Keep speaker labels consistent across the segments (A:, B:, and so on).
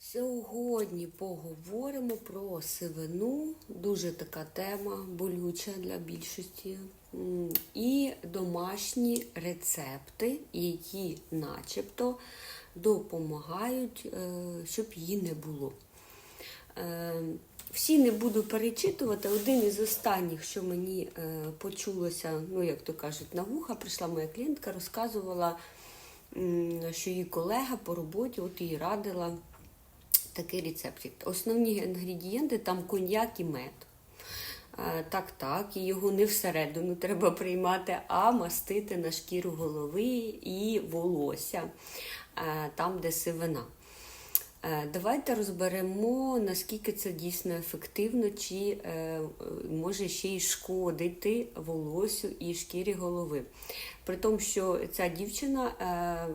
A: Сьогодні поговоримо про сивину, дуже така тема болюча для більшості, і домашні рецепти, які начебто допомагають, е, щоб її не було. Е, Всі не буду перечитувати. Один із останніх, що мені е, почулося, ну як то кажуть, на вуха, прийшла моя клієнтка, розказувала, що її колега по роботі от їй радила такий рецептик. Основні інгредієнти там коньяк і мед. Е, Так, так, і його не всередину треба приймати, а мастити на шкіру голови і волосся, е, там, де сивина. Е, Давайте розберемо, наскільки це дійсно ефективно, чи може ще й шкодити волосю і шкірі голови. При тому, що ця дівчина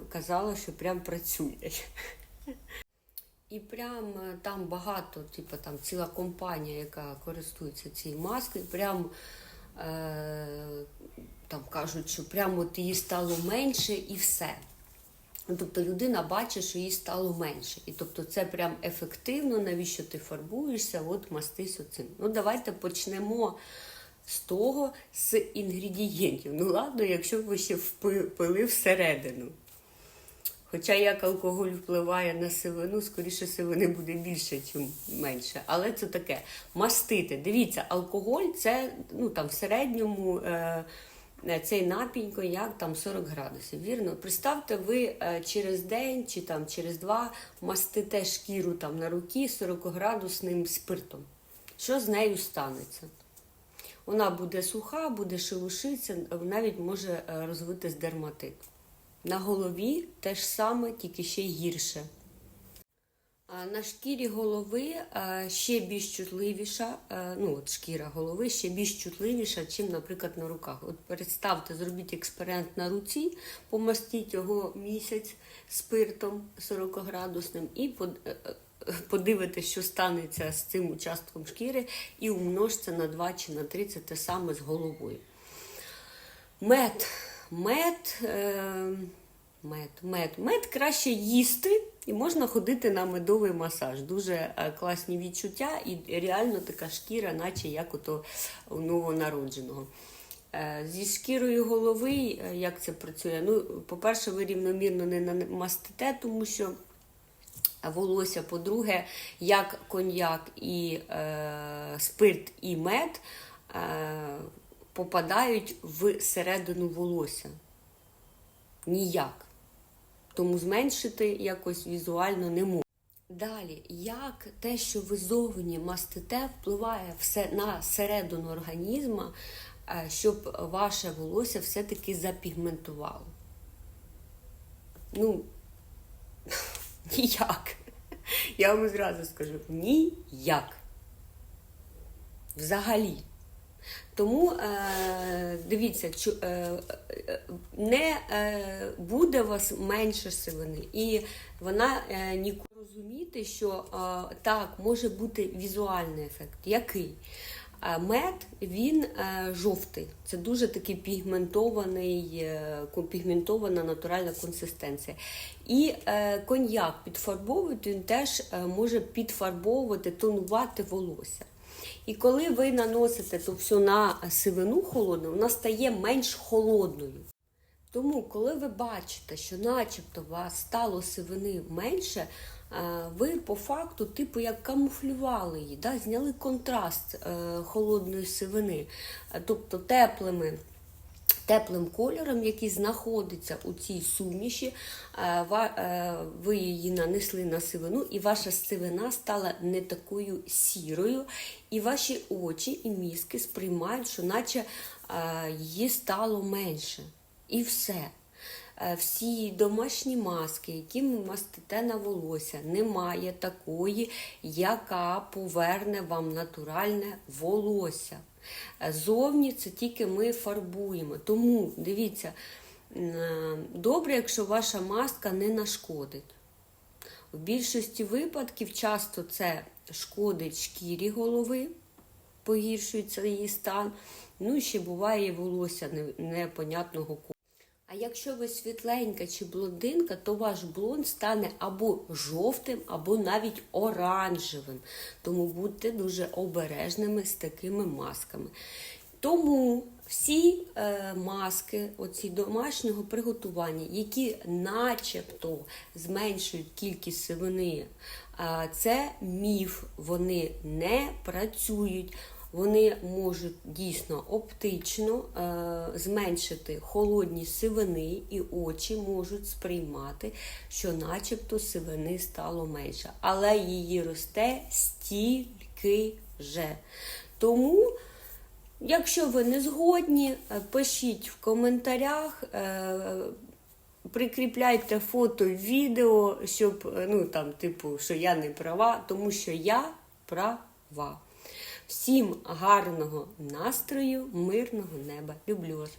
A: казала, що прям працює. І прям е, там багато, типу там ціла компанія, яка користується цією маскою, прям е, там кажуть, що прямо от її стало менше і все. Тобто людина бачить, що їй стало менше. І тобто це прям ефективно, навіщо ти фарбуєшся, от мастись оцим. Ну, давайте почнемо з того, з інгредієнтів. Ну, ладно, якщо ви ще впили всередину. Хоча як алкоголь впливає на сивину, скоріше сивини буде більше, ніж менше. Але це таке. Мастити. Дивіться, алкоголь це ну, там, в середньому е, цей напій коньяк там 40 градусів. Вірно? Представте, ви е, через день чи там через два мастите шкіру там, на руки 40-градусним спиртом. Що з нею станеться? Вона буде суха, буде шелушитися, навіть може е, розвитись дерматит. На голові те ж саме, тільки ще гірше. На шкірі голови е, ще більш чутливіша, е, ну от шкіра голови ще більш чутливіша, ніж, наприклад, на руках. От представте, зробіть експеримент на руці, помастіть його місяць спиртом 40-градусним і е, подивитесь, що станеться з цим участком шкіри, і умножте на 2 чи на 3, це те саме з головою. Мед. Мед, е, мед, мед. Мед краще їсти і можна ходити на медовий масаж. Дуже е, класні відчуття і реально така шкіра, наче як ото у новонародженого. Е, Зі шкірою голови, як це працює? Ну, по-перше, ви рівномірно не намастите, тому що волосся. По-друге, як коньяк і е, спирт і мед е, попадають в середину волосся. Ніяк. Тому зменшити якось візуально не можна. Далі, як те, що ви зовні мастите, впливає все на середину організму, е, щоб ваше волосся все-таки запігментувало? Ну, ніяк. Я вам зразу скажу: ніяк. Взагалі. Тому е, дивіться, чу- е, е, не е, буде у вас менше сивини, і вона е, ніколи розуміти, що е, так може бути візуальний ефект. Який? Е, Мед він е, жовтий. Це дуже такий пігментований, е, пігментована натуральна консистенція. І е, коньяк підфарбовують, він теж е, може підфарбовувати, тонувати волосся. І коли ви наносите то все на сивину холодну, вона стає менш холодною. Тому, коли ви бачите, що начебто у вас стало сивини менше, е, ви по факту, типу, як камуфлювали її, да? зняли контраст е, холодної сивини, Е, тобто теплими. Теплим кольором, який знаходиться у цій суміші, е, е, ви її нанесли на сивину, і ваша сивина стала не такою сірою, і ваші очі і мізки сприймають, що наче е, її стало менше. І все. Всі домашні маски, які ви мастите на волосся, немає такої, яка поверне вам натуральне волосся. Е, Зовні це тільки ми фарбуємо. Тому дивіться, е, добре, якщо ваша маска не нашкодить. В більшості випадків часто це шкодить шкірі голови, погіршується її стан. Ну і ще буває волосся непонятного кольору. А якщо ви світленька чи блондинка, то ваш блонд стане або жовтим, або навіть оранжевим. Тому будьте дуже обережними з такими масками. Тому всі е, маски оці домашнього приготування, які начебто зменшують кількість сивини, е, це міф, вони не працюють. Вони можуть дійсно оптично е, зменшити холодні сивини, і очі можуть сприймати, що начебто сивини стало менше. Але її росте стільки же. Тому. Якщо ви не згодні, е, пишіть в коментарях, е, прикріпляйте фото, відео, щоб, е, ну там, типу, що я не права, тому що я права. Всім гарного настрою, мирного неба. Люблю вас.